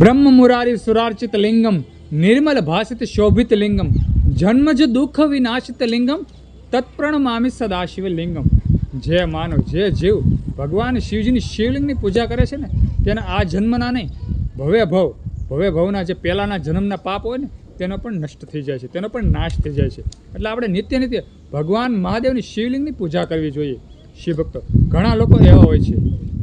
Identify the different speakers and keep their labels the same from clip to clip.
Speaker 1: બ્રહ્મ મુરારી સુરાર્ચિત લિંગમ નિર્મલ ભાષિત શોભિત લિંગમ જન્મજ દુઃખ વિનાશિત લિંગમ તત્પ્રણમામિ સદાશિવ લિંગમ જે માનવ જે જીવ ભગવાન શિવજીની શિવલિંગની પૂજા કરે છે ને, તેના આ જન્મના નહીં, ભવ્ય ભવ, ભવ્ય ભવના જે પહેલાંના જન્મના પાપ હોય ને, તેનો પણ નષ્ટ થઈ જાય છે, તેનો પણ નાશ થઈ જાય છે. એટલે આપણે નિત્ય નિત્ય ભગવાન મહાદેવની શિવલિંગની પૂજા કરવી જોઈએ. શિવ ભક્તો ઘણા લોકો એવા હોય છે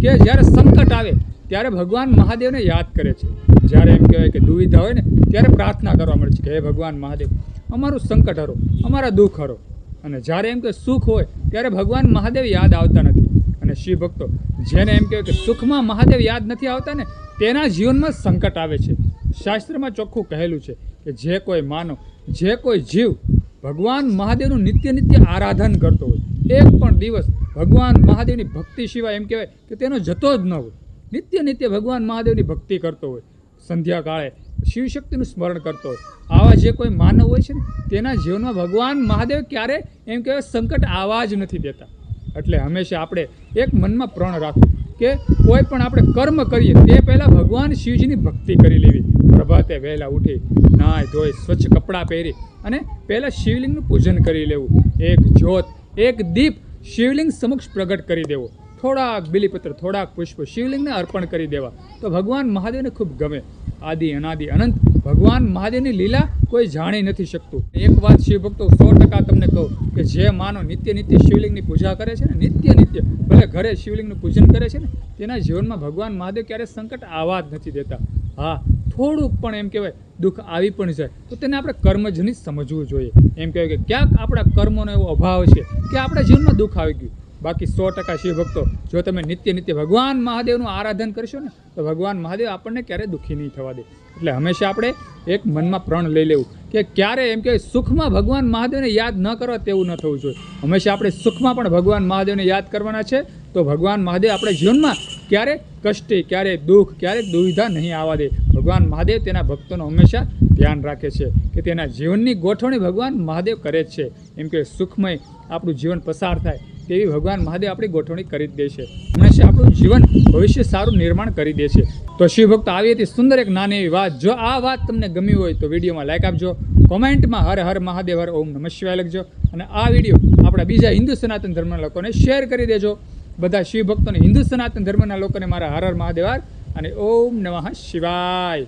Speaker 1: કે જ્યારે સંકટ આવે ત્યારે ભગવાન મહાદેવને યાદ કરે છે. જ્યારે એમ કહેવાય કે દુવિધા હોય ને, ત્યારે પ્રાર્થના કરવા મળે છે કે, હે ભગવાન મહાદેવ, અમારું સંકટ હરો, અમારા દુઃખ હરો. અને જ્યારે એમ કે સુખ હોય, ત્યારે ભગવાન મહાદેવ યાદ આવતા નથી. અને શિવ ભક્તો, જેને એમ કહેવાય કે સુખમાં મહાદેવ યાદ નથી આવતા ને, તેના જીવનમાં સંકટ આવે છે. શાસ્ત્રમાં ચોખ્ખું કહેલું છે કે, જે કોઈ માનવ જે કોઈ જીવ, ભગવાન મહાદેવનું નિત્ય નિત્ય આરાધન કરતો હોય. એક પણ દિવસ ભગવાન મહાદેવની ભક્તિ સિવાય એમ કહેવાય કે તેનો જતો જ ન હોય. નિત્ય નિત્ય ભગવાન મહાદેવની ભક્તિ કરતો હોય સંધ્યા કાળે શિવશક્તિનું સ્મરણ કરતો હોય. આવા જે કોઈ માનવ હોય છે ને, તેના જીવનમાં ભગવાન મહાદેવ ક્યારે એમ કહેવાય સંકટ આવા જ નથી દેતા. એટલે હંમેશા આપણે એક મનમાં પ્રણ રાખવું કે કોઈ પણ આપણે કર્મ કરીએ, તે પહેલાં ભગવાન શિવજીની ભક્તિ કરી લેવી. પ્રભાતે વહેલા ઉઠી નાય ધોઈ, સ્વચ્છ કપડાં પહેરી અને પહેલાં શિવલિંગનું પૂજન કરી લેવું. એક જ્યોત, એક દીપ શિવલિંગ સમક્ષ પ્રગટ કરી દેવો. થોડાક બિલીપત્ર, થોડાક પુષ્પ શિવલિંગને અર્પણ કરી દેવા. તો ભગવાન મહાદેવને ખૂબ ગમે. આદિ, અનાદિ, અનંત. ભગવાન મહાદેવની લીલા કોઈ જાણી નથી શકતું. એક વાત શિવ ભક્તો સો ટકા તમને કહું કે જે માનો નિત્ય નિત્ય શિવલિંગની પૂજા કરે છે ને, નિત્ય નિત્ય, ભલે ઘરે શિવલિંગનું પૂજન કરે છે ને, તેના જીવનમાં ભગવાન મહાદેવ ક્યારે સંકટ આવા જ નથી દેતા. હા, થોડુંક પણ એમ કહેવાય, દુઃખ આવી પણ જાય. તો તેને આપણે કર્મજની સમજવું જોઈએ. એમ કહેવાય કે ક્યાંક આપણા કર્મોનો એવો અભાવ છે કે આપણા જીવનમાં દુઃખ આવી ગયું. બાકી સો ટકા શિવ ભક્તો. જો તમે નિત્ય નિત્ય ભગવાન મહાદેવનું આરાધન કરશો ને, તો ભગવાન મહાદેવ આપણને ક્યારેય દુઃખી નહીં થવા દે. એટલે હંમેશા આપણે એક મનમાં પ્રણ લઈ લેવું કે ક્યારે એમ કે સુખમાં ભગવાન મહાદેવને યાદ ન કરવા તેવું ન થવું જોઈએ. હંમેશા આપણે સુખમાં પણ ભગવાન મહાદેવને યાદ કરવાના છે, તો ભગવાન મહાદેવ આપણે જીવનમાં ક્યારે કષ્ટી, ક્યારે દુઃખ ક્યારેક દુવિધા નહીં આવવા દે. ભગવાન મહાદેવ તેના ભક્તોનો હંમેશા ધ્યાન રાખે છે કે તેના જીવનની ગોઠવણી ભગવાન મહાદેવ કરે જ છે. એમ કે સુખમય આપણું જીવન પસાર થાય. તેવી ભગવાન મહાદેવ આપણી ગોઠવણી કરી દે છે. હંમેશા આપણું જીવન, ભવિષ્ય સારું નિર્માણ કરી દે છે. તો શિવ ભક્ત આવી હતી સુંદર એક નાની એવી વાત. જો આ વાત તમને ગમી હોય તો વિડીયોમાં લાઈક આપજો. કોમેન્ટમાં હર હર મહાદેવ, હર ઓમ નમઃ શિવાય લખજો. અને આ વીડિયો આપણા બીજા હિન્દુ સનાતન ધર્મના લોકોને શેર કરી દેજો. બધા શિવ ભક્તોને હિન્દુ સનાતન ધર્મના લોકોને મારા હર હર મહાદેવ અને ઓમ નમઃ શિવાય.